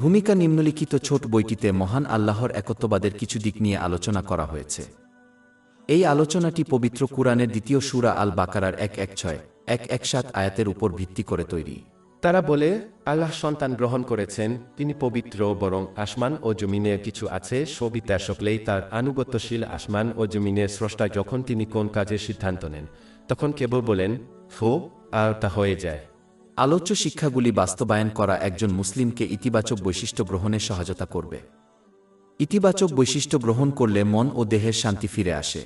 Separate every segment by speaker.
Speaker 1: ভূমিকা নিম্নলিখিত ছোট বইটিতে মহান আল্লাহর একত্ববাদের কিছু দিক নিয়ে আলোচনা করা হয়েছে। এই আলোচনাটি পবিত্র কুরআনের দ্বিতীয় সুরা আল বাকারার এক এক ছয়, এক এক সাত আয়াতের উপর ভিত্তি করে তৈরি।
Speaker 2: তারা বলে, আল্লাহ সন্তান গ্রহণ করেছেন, তিনি পবিত্র, বরং আসমান ও জমিনে কিছু আছে সবিতা সকলেই তার আনুগত্যশীল আসমান ও জমিনের স্রষ্টা যখন তিনি কোন কাজের সিদ্ধান্ত নেন, তখন কেবল বলেন ফো আর তা হয়ে যায়।
Speaker 1: আলোচ্য শিক্ষাগুলি বাস্তবায়ন করা একজন মুসলিমকে ইতিবাচক বৈশিষ্ট্য গ্রহণে সহায়তা করবে। ইতিবাচক বৈশিষ্ট্য গ্রহণ করলে মন ও দেহের শান্তি ফিরে আসে।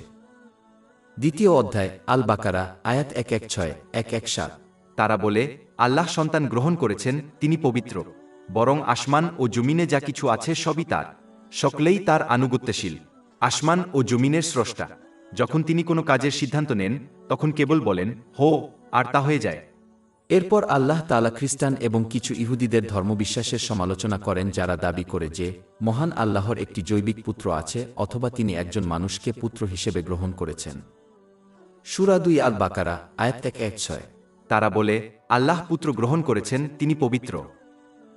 Speaker 1: দ্বিতীয় অধ্যায় আল বাকারা আয়াত এক এক ছয়, এক এক সাত।
Speaker 3: তারা বলে, আল্লাহ সন্তান গ্রহণ করেছেন, তিনি পবিত্র। বরং আসমান ও জমিনে যা কিছু আছে সবই তার। সকলেই তার আনুগত্যশীল। আসমান ও জমিনের স্রষ্টা। যখন তিনি কোনো কাজের সিদ্ধান্ত নেন, তখন কেবল বলেন, হো, আর তা হয়ে যায়।
Speaker 1: এরপর আল্লাহ তালা খ্রিস্টান এবং কিছু ইহুদিদের ধর্মবিশ্বাসের সমালোচনা করেন যারা দাবি করে যে মহান আল্লাহর একটি জৈবিক পুত্র আছে অথবা তিনি একজন মানুষকে পুত্র হিসেবে গ্রহণ করেছেন। সুরা দুই আল বাকারা আয়াত এক এক ছয়।
Speaker 3: তারা বলে আল্লাহ পুত্র গ্রহণ করেছেন তিনি পবিত্র।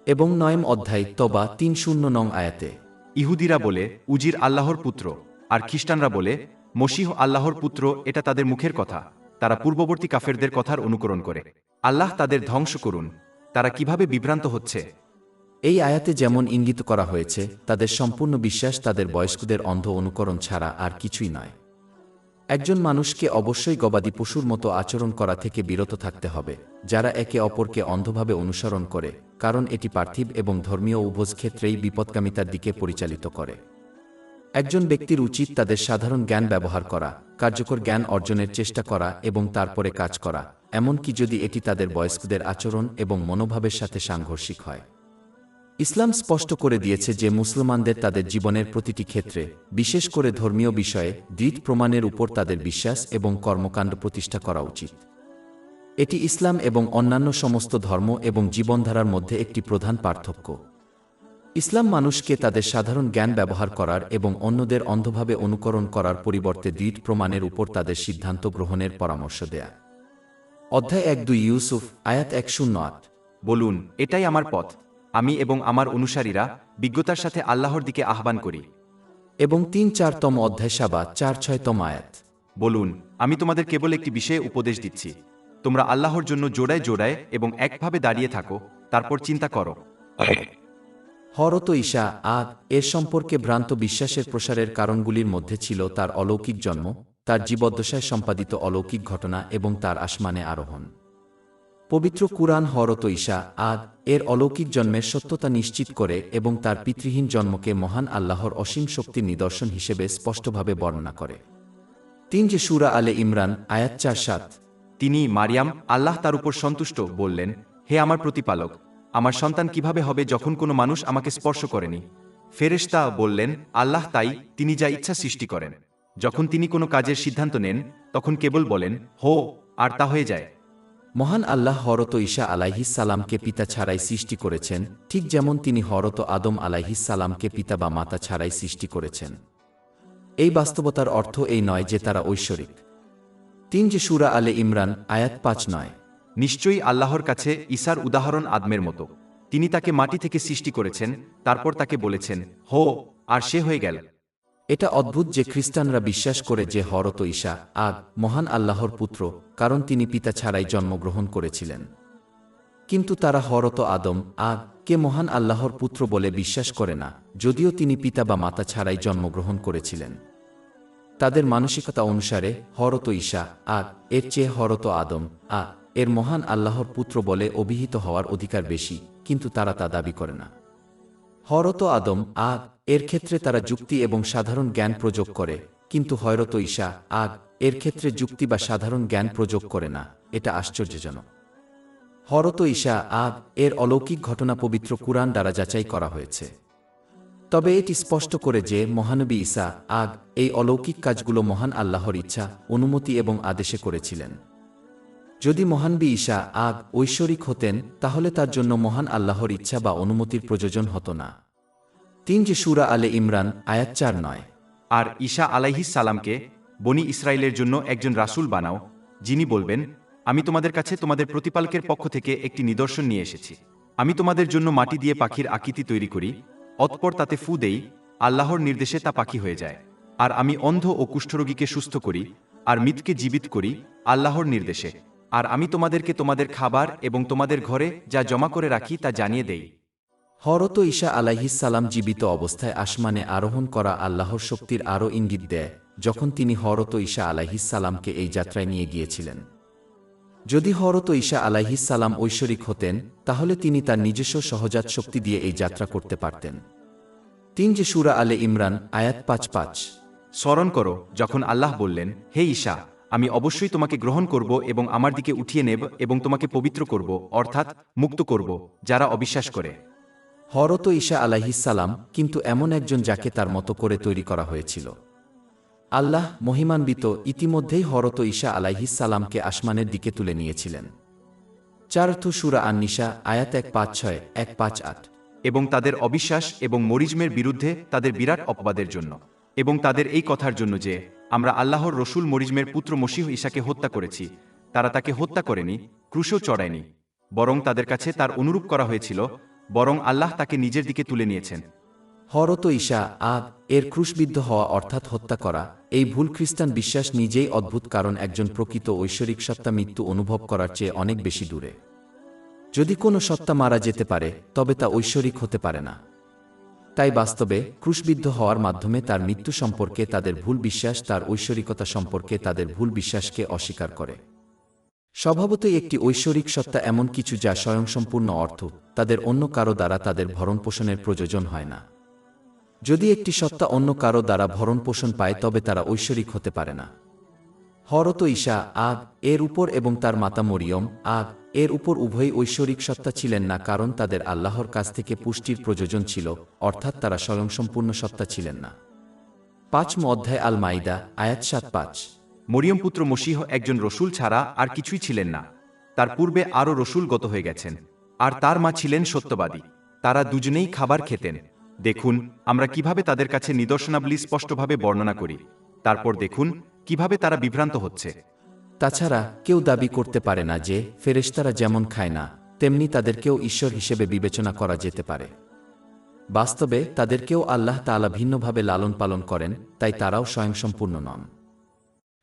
Speaker 1: এবং নয়ম অধ্যায় তবা তিন শূন্য নং আয়াতে।
Speaker 3: ইহুদিরা বলে উজির আল্লাহর পুত্র। আর খ্রিস্টানরা বলে মসিহ আল্লাহর পুত্র এটা তাদের মুখের কথা। তারা পূর্ববর্তী কাফেরদের কথার অনুকরণ করে। আল্লাহ তাদের ধ্বংস করুন। তারা কীভাবে বিভ্রান্ত হচ্ছে?
Speaker 1: এই আয়াতে যেমন ইঙ্গিত করা হয়েছে, তাদের সম্পূর্ণ বিশ্বাস তাদের বয়স্কদের অন্ধ অনুকরণ ছাড়া আর কিছুই নয়। একজন মানুষকে অবশ্যই গবাদি পশুর মতো আচরণ করা থেকে বিরত থাকতে হবে, যারা একে অপরকে অন্ধভাবে অনুসরণ করে, কারণ এটি পার্থিব এবং ধর্মীয় উভয় ক্ষেত্রেই বিপদকামিতার দিকে পরিচালিত করে। একজন ব্যক্তির উচিত তাদের সাধারণ জ্ঞান ব্যবহার করা, কার্যকর জ্ঞান অর্জনের চেষ্টা করা এবং তারপরে কাজ করা, এমনকি যদি এটি তাদের বয়স্কদের আচরণ এবং মনোভাবের সাথে সাংঘর্ষিক হয়। ইসলাম স্পষ্ট করে দিয়েছে যে মুসলমানদের তাদের জীবনের প্রতিটি ক্ষেত্রে, বিশেষ করে ধর্মীয় বিষয়ে, দৃঢ় প্রমাণের উপর তাদের বিশ্বাস এবং কর্মকাণ্ড প্রতিষ্ঠা করা উচিত। এটি ইসলাম এবং অন্যান্য সমস্ত ধর্ম এবং জীবনধারার মধ্যে একটি প্রধান পার্থক্য। ইসলাম মানুষকে তাদের সাধারণ জ্ঞান ব্যবহার করার এবং অন্যদের অন্ধভাবে অনুকরণ করার পরিবর্তে দৃঢ় প্রমাণের উপর তাদের সিদ্ধান্ত গ্রহণের পরামর্শ দেয়া। অধ্যায় এক দুই ইউসুফ, আয়াত এক শূন্য আট।
Speaker 3: বলুন, এটাই আমার পথ। আমি এবং আমার অনুসারীরা বিজ্ঞতার সাথে আল্লাহর দিকে আহ্বান করি।
Speaker 1: এবং তিন চারতম অধ্যায় সাবা চার ছয়তম আয়াত।
Speaker 3: বলুন, আমি তোমাদের কেবল একটি বিষয়ে উপদেশ দিচ্ছি। তোমরা আল্লাহর জন্য জোড়ায় জোড়ায় এবং একভাবে দাঁড়িয়ে থাকো, তারপর চিন্তা করো।
Speaker 1: হরত ঈশা, আদ, এর সম্পর্কে ভ্রান্ত বিশ্বাসের প্রসারের কারণগুলির মধ্যে ছিল তার অলৌকিক জন্ম, তার জীবদ্দশায় সম্পাদিত অলৌকিক ঘটনা এবং তার আসমানে আরোহণ। পবিত্র কুরআন, হরত ঈশা, আদ, এর অলৌকিক জন্মের সত্যতা নিশ্চিত করে এবং তার পিতৃহীন জন্মকে মহান আল্লাহর অসীম শক্তির নিদর্শন হিসেবে স্পষ্টভাবে বর্ণনা করে। তিন যে সুরা আলে ইমরান, আয়াত চার সাত।
Speaker 3: তিনি মারিয়াম, আল্লাহ তার উপর সন্তুষ্ট বললেন, হে আমার প্রতিপালক আমার সন্তান কীভাবে হবে যখন কোনো মানুষ আমাকে স্পর্শ করেনি? ফেরেশতা বললেন, আল্লাহ তাই, তিনি যা ইচ্ছা সৃষ্টি করেন। যখন তিনি কোনো কাজের সিদ্ধান্ত নেন, তখন কেবল বলেন, হো, আর তা হয়ে যায়।
Speaker 1: মহান আল্লাহ হরত ঈশা সালামকে পিতা ছাড়াই সৃষ্টি করেছেন, ঠিক যেমন তিনি হরত আদম সালামকে পিতা বা মাতা ছাড়াই সৃষ্টি করেছেন। এই বাস্তবতার অর্থ এই নয় যে তারা ঐশ্বরিক। তিন যে সুরা আলে ইমরান, আয়াত পাঁচ নয়।
Speaker 3: নিশ্চয়ই আল্লাহর কাছে ঈসার উদাহরণ আদমের মতো। তিনি তাকে মাটি থেকে সৃষ্টি করেছেন, তারপর তাকে বলেছেন, হো, আর সে হয়ে গেল।
Speaker 1: এটা অদ্ভুত যে খ্রিস্টানরা বিশ্বাস করে যে হরত ঈশা আগ মহান আল্লাহর পুত্র, কারণ তিনি পিতা ছাড়াই জন্মগ্রহণ করেছিলেন। কিন্তু তারা হরত আদম আগ কে মহান আল্লাহর পুত্র বলে বিশ্বাস করে না, যদিও তিনি পিতা বা মাতা ছাড়াই জন্মগ্রহণ করেছিলেন। তাদের মানসিকতা অনুসারে হরত ঈশা আগ এর চেয়ে হরত আদম আ এর মহান আল্লাহর পুত্র বলে অভিহিত হওয়ার অধিকার বেশি, কিন্তু তারা তা দাবি করে না। হরত আদম, আগ, এর ক্ষেত্রে তারা যুক্তি এবং সাধারণ জ্ঞান প্রযোগ করে, কিন্তু হয়রত ঈশা, আগ, এর ক্ষেত্রে যুক্তি বা সাধারণ জ্ঞান প্রযোগ করে না, এটা আশ্চর্যজনক। হরত ঈশা, আগ, এর অলৌকিক ঘটনা পবিত্র কুরআন দ্বারা যাচাই করা হয়েছে। তবে এটি স্পষ্ট করে যে মহানবী ঈসা, আগ, এই অলৌকিক কাজগুলো মহান আল্লাহর ইচ্ছা, অনুমতি এবং আদেশে করেছিলেন। যদি মহানবী ঈশা আগ ঐশ্বরিক হতেন, তাহলে তার জন্য মহান আল্লাহর ইচ্ছা বা অনুমতির প্রয়োজন হতো না। তিন যে সুরা আলে ইমরান, আয়াত চার নয়।
Speaker 3: আর ঈশা আলাইহিস সালামকে বনি ইসরায়েলের জন্য একজন রাসূল বানাও, যিনি বলবেন, আমি তোমাদের কাছে তোমাদের প্রতিপালকের পক্ষ থেকে একটি নিদর্শন নিয়ে এসেছি। আমি তোমাদের জন্য মাটি দিয়ে পাখির আকৃতি তৈরি করি, অতপর তাতে ফু দেই, আল্লাহর নির্দেশে তা পাখি হয়ে যায়। আর আমি অন্ধ ও কুষ্ঠরোগীকে সুস্থ করি, আর মৃতকে জীবিত করি, আল্লাহর নির্দেশে। আর আমি তোমাদেরকে তোমাদের খাবার এবং তোমাদের ঘরে যা জমা করে রাখি তা জানিয়ে দেই।
Speaker 1: হরত ঈশা আলাইহিসালাম জীবিত অবস্থায় আসমানে আরোহণ করা আল্লাহর শক্তির আরও ইঙ্গিত দেয় যখন তিনি হরত ঈশা আলাইহিসালামকে এই যাত্রায় নিয়ে গিয়েছিলেন। যদি হরত ঈশা আলাইহিসালাম ঐশ্বরিক হতেন তাহলে তিনি তার নিজস্ব সহজাত শক্তি দিয়ে এই যাত্রা করতে পারতেন। তিন যে সুরা আলে ইমরান আয়াত পাঁচ পাঁচ।
Speaker 3: স্মরণ করো যখন আল্লাহ বললেন হে ঈশা আমি অবশ্যই তোমাকে গ্রহণ করব এবং আমার দিকে উঠিয়ে নেব এবং তোমাকে পবিত্র করব অর্থাৎ মুক্ত করব যারা অবিশ্বাস করে।
Speaker 1: হরত ঈশা আলাইহিসালাম কিন্তু এমন একজন যাকে তার মতো করে তৈরি করা হয়েছিল। আল্লাহ মহিমান্বিত ইতিমধ্যেই হরত ঈশা আলাইহিসালামকে আসমানের দিকে তুলে নিয়েছিলেন। চার্থ সুরা আন্নিশা আয়াত এক পাঁচ ছয় এক পাঁচ আট।
Speaker 3: এবং তাদের অবিশ্বাস এবং মরিজমের বিরুদ্ধে তাদের বিরাট অপবাদের জন্য। এবং তাদের এই কথার জন্য যে, আমরা আল্লাহর রসুল মরিজমের পুত্র মসিহ ঈশাকে হত্যা করেছি, তারা তাকে হত্যা করেনি, ক্রুশও চড়ায়নি, বরং তাদের কাছে তার অনুরূপ করা হয়েছিল, বরং আল্লাহ তাকে নিজের দিকে তুলে নিয়েছেন।
Speaker 1: হরত ঈশা আগ এর ক্রুশবিদ্ধ হওয়া অর্থাৎ হত্যা করা, এই ভুল খ্রিস্টান বিশ্বাস নিজেই অদ্ভুত কারণ একজন প্রকৃত ঐশ্বরিক সত্তা মৃত্যু অনুভব করার চেয়ে অনেক বেশি দূরে। যদি কোনো সত্তা মারা যেতে পারে, তবে তা ঐশ্বরিক হতে পারে না। তাই বাস্তবে ক্রুশবিদ্ধ হওয়ার মাধ্যমে তার মৃত্যু সম্পর্কে তাদের ভুল বিশ্বাস, তার ঐশ্বরিকতা সম্পর্কে তাদের ভুল বিশ্বাসকে অস্বীকার করে। স্বভাবতই একটি ঐশ্বরিক সত্তা এমন কিছু যা স্বয়ংসম্পূর্ণ অর্থ, তাদের অন্য কারও দ্বারা তাদের ভরণ পোষণের প্রয়োজন হয় না। যদি একটি সত্তা অন্য কারও দ্বারা ভরণ পোষণ পায়, তবে তারা ঐশ্বরিক হতে পারে না। হরত ঈশা আগ, এর উপর এবং তার মাতা মরিয়ম, আগ, এর উপর উভয়ই ঐশ্বরিক সত্তা ছিলেন না, কারণ তাদের আল্লাহর কাছ থেকে পুষ্টির প্রয়োজন ছিল, অর্থাৎ তারা স্বয়ংসম্পূর্ণ সত্তা ছিলেন না। পাঁচম অধ্যায় আল মাইদা আয়াত সাত পাঁচ।
Speaker 3: মরিয়ম পুত্র মসিহ একজন রসুল ছাড়া আর কিছুই ছিলেন না। তার পূর্বে আরও রসুল গত হয়ে গেছেন। আর তার মা ছিলেন সত্যবাদী। তারা দুজনেই খাবার খেতেন। দেখুন, আমরা কীভাবে তাদের কাছে নিদর্শনাবলী স্পষ্টভাবে বর্ণনা করি। তারপর দেখুন কীভাবে তারা বিভ্রান্ত হচ্ছে?
Speaker 1: তাছাড়া কেউ দাবি করতে পারে না যে ফেরেশতারা যেমন খায় না, তেমনি তাদেরকেও ঈশ্বর হিসেবে বিবেচনা করা যেতে পারে। বাস্তবে তাদেরকেও আল্লাহ তাআলা ভিন্নভাবে লালন পালন করেন, তাই তারাও স্বয়ংসম্পূর্ণ নন।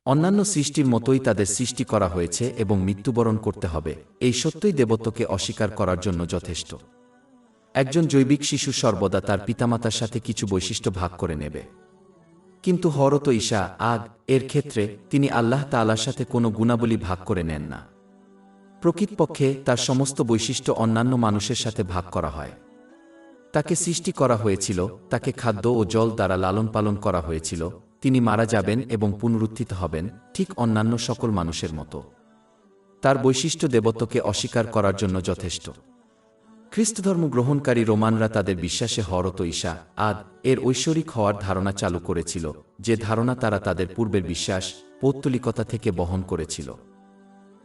Speaker 1: অন্যান্য সৃষ্টির মতোই তাদের সৃষ্টি করা হয়েছে এবং মৃত্যুবরণ করতে হবে। এই সত্যই দেবত্বকে অস্বীকার করার জন্য যথেষ্ট। একজন জৈবিক শিশু সর্বদা তার পিতামাতার সাথে কিছু বৈশিষ্ট্য ভাগ করে নেবে। কিন্তু হরত ঈশা আগ এর ক্ষেত্রে তিনি আল্লাহ তাআলার সাথে কোনো গুণাবলী ভাগ করে নেন না। প্রকৃতপক্ষে তার সমস্ত বৈশিষ্ট্য অন্যান্য মানুষের সাথে ভাগ করা হয়। তাকে সৃষ্টি করা হয়েছিল, তাকে খাদ্য ও জল দ্বারা লালন পালন করা হয়েছিল, তিনি মারা যাবেন এবং পুনরুত্থিত হবেন, ঠিক অন্যান্য সকল মানুষের মতো। তার বৈশিষ্ট্য দেবত্বকে অস্বীকার করার জন্য যথেষ্ট। খ্রিস্টধর্ম গ্রহণকারী রোমানরা তাদের বিশ্বাসে হরত ঈশা, আদ, এর ঐশ্বরিক হওয়ার ধারণা চালু করেছিল, যে ধারণা তারা তাদের পূর্বের বিশ্বাস, পৌত্তলিকতা থেকে বহন করেছিল।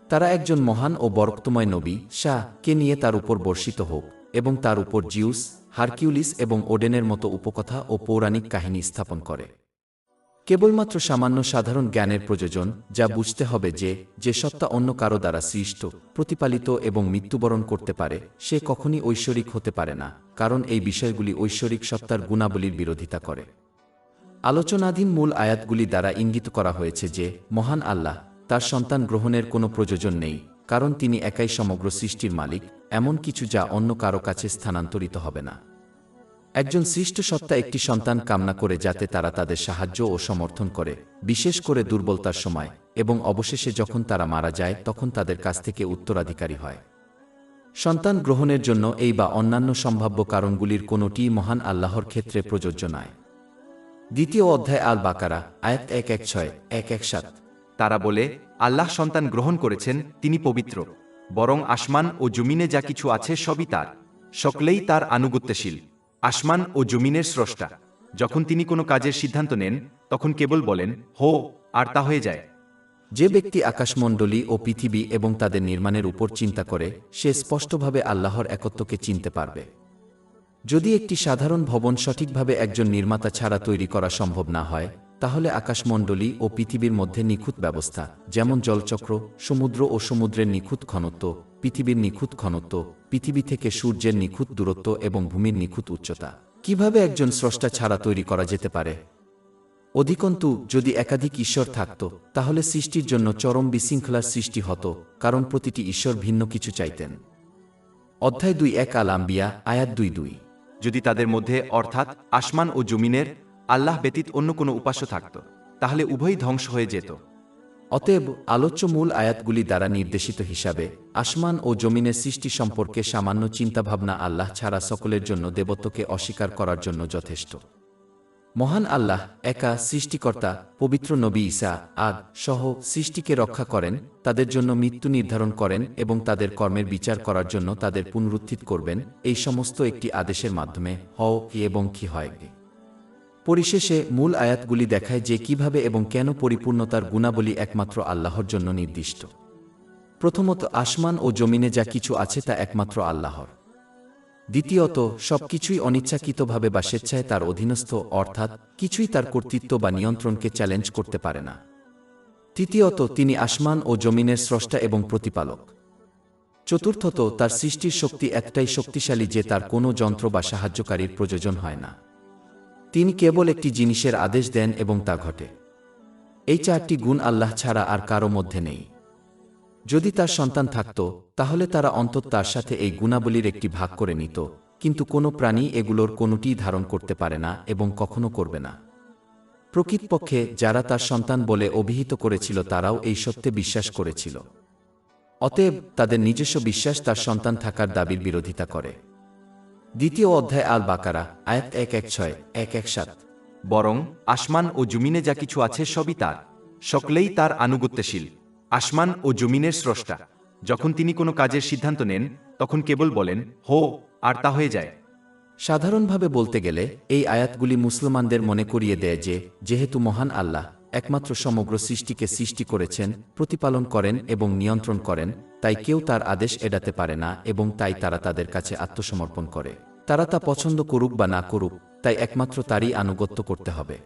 Speaker 1: তারা একজন মহান ও বরক্তময় নবী, শাহ, কে নিয়ে তার উপর বর্ষিত হোক, এবং তার উপর জিউস, হারকিউলিস এবং ওডেনের মতো উপকথা ও পৌরাণিক কাহিনী স্থাপন করে। কেবলমাত্র সামান্য সাধারণ জ্ঞানের প্রয়োজন, যা বুঝতে হবে যে যে সত্তা অন্য কারও দ্বারা সৃষ্ট, প্রতিপালিত এবং মৃত্যুবরণ করতে পারে, সে কখনই ঐশ্বরিক হতে পারে না, কারণ এই বিষয়গুলি ঐশ্বরিক সত্তার গুণাবলীর বিরোধিতা করে। আলোচনাধীন মূল আয়াতগুলি দ্বারা ইঙ্গিত করা হয়েছে যে, মহান আল্লাহ, তার সন্তান গ্রহণের কোনো প্রয়োজন নেই, কারণ তিনি একাই সমগ্র সৃষ্টির মালিক, এমন কিছু যা অন্য কারও কাছে স্থানান্তরিত হবে না। একজন সৃষ্ট সত্তা একটি সন্তান কামনা করে যাতে তারা তাদের সাহায্য ও সমর্থন করে, বিশেষ করে দুর্বলতার সময়, এবং অবশেষে যখন তারা মারা যায়, তখন তাদের কাছ থেকে উত্তরাধিকারী হয়। সন্তান গ্রহণের জন্য এই বা অন্যান্য সম্ভাব্য কারণগুলির কোনোটি মহান আল্লাহর ক্ষেত্রে প্রযোজ্য নয়। দ্বিতীয় অধ্যায় আল বাকারা আয়াত এক এক ছয়, এক এক সাত।
Speaker 3: তারা বলে, আল্লাহ সন্তান গ্রহণ করেছেন, তিনি পবিত্র, বরং আসমান ও জমিনে যা কিছু আছে সবই তার, সকলেই তার আনুগত্যশীল। আসমান ও জমিনের স্রষ্টা। যখন তিনি কোনো কাজের সিদ্ধান্ত নেন, তখন কেবল বলেন, হো, আর তা হয়ে যায়।
Speaker 1: যে ব্যক্তি আকাশমণ্ডলী ও পৃথিবী এবং তাদের নির্মাণের উপর চিন্তা করে, সে স্পষ্টভাবে আল্লাহর একত্বকে চিনতে পারবে। যদি একটি সাধারণ ভবন সঠিকভাবে একজন নির্মাতা ছাড়া তৈরি করা সম্ভব না হয়, তাহলে আকাশমণ্ডলী ও পৃথিবীর মধ্যে নিখুঁত ব্যবস্থা, যেমন জলচক্র, সমুদ্র ও সমুদ্রের নিখুঁত ঘনত্ব পৃথিবীর নিখুঁত ঘনত্ব, পৃথিবী থেকে সূর্যের নিখুঁত দূরত্ব এবং ভূমির নিখুঁত উচ্চতা। কীভাবে একজন স্রষ্টা ছাড়া তৈরি করা যেতে পারে? অধিকন্তু, যদি একাধিক ঈশ্বর থাকত, তাহলে সৃষ্টির জন্য চরম বিশৃঙ্খলার সৃষ্টি হতো, কারণ প্রতিটি ঈশ্বর ভিন্ন কিছু চাইতেন। অধ্যায় দুই এক আল আম্বিয়া, আয়াত দুই দুই।
Speaker 3: যদি তাদের মধ্যে, অর্থাৎ আসমান ও জমিনের, আল্লাহ ব্যতীত অন্য কোনো উপাস্য থাকত, তাহলে উভয়ই ধ্বংস হয়ে যেত।
Speaker 1: অতএব আলোচ্য মূল আয়াতগুলি দ্বারা নির্দেশিত হিসাবে, আসমান ও জমিনের সৃষ্টি সম্পর্কে সামান্য চিন্তাভাবনা আল্লাহ ছাড়া সকলের জন্য দেবত্বকে অস্বীকার করার জন্য যথেষ্ট। মহান আল্লাহ একা সৃষ্টিকর্তা, পবিত্র নবী ঈসা আদ সহ সৃষ্টিকে রক্ষা করেন, তাদের জন্য মৃত্যু নির্ধারণ করেন এবং তাদের কর্মের বিচার করার জন্য তাদের পুনরুত্থিত করবেন, এই সমস্ত একটি আদেশের মাধ্যমে কি এবং কি হয়। পরিশেষে মূল আয়াতগুলি দেখায় যে কীভাবে এবং কেন পরিপূর্ণতার গুণাবলী একমাত্র আল্লাহর জন্য নির্দিষ্ট। প্রথমত, আসমান ও জমিনে যা কিছু আছে তা একমাত্র আল্লাহর। দ্বিতীয়ত, সবকিছুই অনিচ্ছাকৃতভাবে বা স্বেচ্ছায় তার অধীনস্থ, অর্থাৎ কিছুই তার কর্তৃত্ব বা নিয়ন্ত্রণকে চ্যালেঞ্জ করতে পারে না। তৃতীয়ত, তিনি আসমান ও জমিনের স্রষ্টা এবং প্রতিপালক। চতুর্থত, তার সৃষ্টির শক্তি একটাই শক্তিশালী যে তার কোনো যন্ত্র বা সাহায্যকারীর প্রয়োজন হয় না। তিনি কেবল একটি জিনিসের আদেশ দেন এবং তা ঘটে। এই চারটি গুণ আল্লাহ ছাড়া আর কারও মধ্যে নেই। যদি তার সন্তান থাকত, তাহলে তারা অন্তত তার সাথে এই গুণাবলীর একটি ভাগ করে নিত, কিন্তু কোনো প্রাণী এগুলোর কোনোটিই ধারণ করতে পারে না এবং কখনো করবে না। প্রকৃতপক্ষে, যারা তার সন্তান বলে অভিহিত করেছিল, তারাও এই সত্যে বিশ্বাস করেছিল। অতএব, তাদের নিজস্ব বিশ্বাস তার সন্তান থাকার দাবির বিরোধিতা করে। দ্বিতীয় অধ্যায় আল বাকারা আয়াত এক এক ছয় এক এক সাত।
Speaker 3: বরং আসমান ও জমিনে যা কিছু আছে সবই তার সকলেই তার আনুগত্যশীল। আসমান ও জমিনের স্রষ্টা। যখন তিনি কোনো কাজের সিদ্ধান্ত নেন তখন কেবল বলেন হো আর তা হয়ে যায়।
Speaker 1: সাধারণভাবে বলতে গেলে এই আয়াতগুলি মুসলমানদের মনে করিয়ে দেয় যে যেহেতু মহান আল্লাহ একমাত্র সমগ্র সৃষ্টিকে সৃষ্টি করেছেন প্রতিপালন করেন এবং নিয়ন্ত্রণ করেন তাই কেউ তার আদেশ এড়াতে পারে না এবং তাই তারা তাদের কাছে আত্মসমর্পণ করে। তারা তা পছন্দ করুক বা না করুক, তাই একমাত্র তারই আনুগত্য করতে হবে।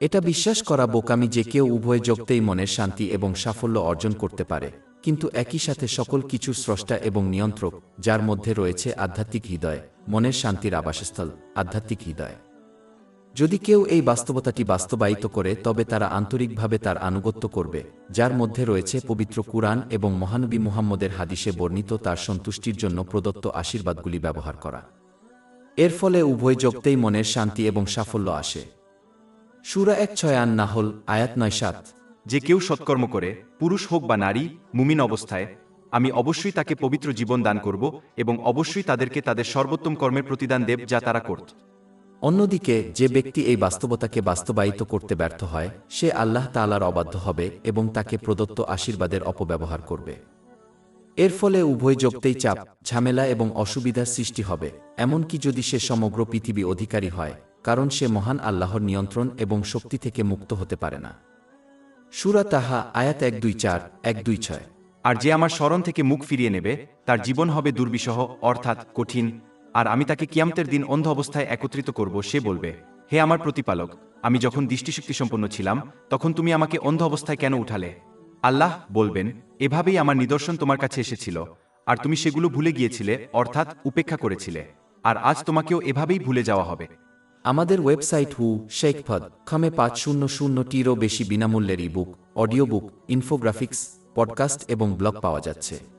Speaker 1: এটা বিশ্বাস করা বোকামি যে কেউ উভয় জগতেই মনের শান্তি এবং সাফল্য অর্জন করতে পারে, কিন্তু একই সাথে সকল কিছু স্রষ্টা এবং নিয়ন্ত্রক, যার মধ্যে রয়েছে আধ্যাত্মিক হৃদয়, মনের শান্তির আবাসস্থল, আধ্যাত্মিক হৃদয়। যদি কেউ এই বাস্তবতাটি বাস্তবায়িত করে, তবে তারা আন্তরিকভাবে তার আনুগত্য করবে, যার মধ্যে রয়েছে পবিত্র কুরআন এবং মহানবী মুহাম্মদের হাদিসে বর্ণিত তার সন্তুষ্টির জন্য প্রদত্ত আশীর্বাদগুলি ব্যবহার করা। এর ফলে উভয় জগতেই মনের শান্তি এবং সাফল্য আসে। সুরা এক ছয় আন নাহল আয়াত নয় সাত।
Speaker 3: যে কেউ সৎকর্ম করে পুরুষ হোক বা নারী মুমিন অবস্থায় আমি অবশ্যই তাকে পবিত্র জীবন দান করব এবং অবশ্যই তাদেরকে তাদের সর্বোত্তম কর্মের প্রতিদান দেব যা তারা করত।
Speaker 1: অন্যদিকে যে ব্যক্তি এই বাস্তবতাকে বাস্তবায়িত করতে ব্যর্থ হয় সে আল্লাহ তালার অবাধ্য হবে এবং তাকে প্রদত্ত আশীর্বাদের অপব্যবহার করবে। এর ফলে উভয় জগতেই চাপ, ঝামেলা এবং অসুবিধার সৃষ্টি হবে। এমনকি যদি সে সমগ্র পৃথিবী অধিকারী হয়, কারণ সে মহান আল্লাহর নিয়ন্ত্রণ এবং শক্তি থেকে মুক্ত হতে পারে না। সুরা তাহা, আয়াত এক দুই চার, এক দুই ছয়।
Speaker 3: আর যে আমার স্মরণ থেকে মুখ ফিরিয়ে নেবে, তার জীবন হবে দুর্বিষহ, অর্থাৎ কঠিন, আর আমি তাকে কিয়ামতের দিন অন্ধ অবস্থায় একত্রিত করব, সে বলবে, হে আমার প্রতিপালক, আমি যখন দৃষ্টিশক্তি সম্পন্ন ছিলাম, তখন তুমি আমাকে অন্ধ অবস্থায় কেন উঠালে? আল্লাহ বলবেন এভাবেই আমার নিদর্শন তোমার কাছে এসেছিল, আর তুমি সেগুলো ভুলে গিয়েছিলে, অর্থাৎ উপেক্ষা করেছিলে, আর আজ তোমাকেও এভাবেই ভুলে যাওয়া হবে।
Speaker 1: আমাদের ওয়েবসাইট হু শেখফদ খামে পাঁচ শূন্য শূন্যটিরও বেশি বিনামূল্যের book audio book, infographics, podcast এবং ব্লগ পাওয়া যাচ্ছে।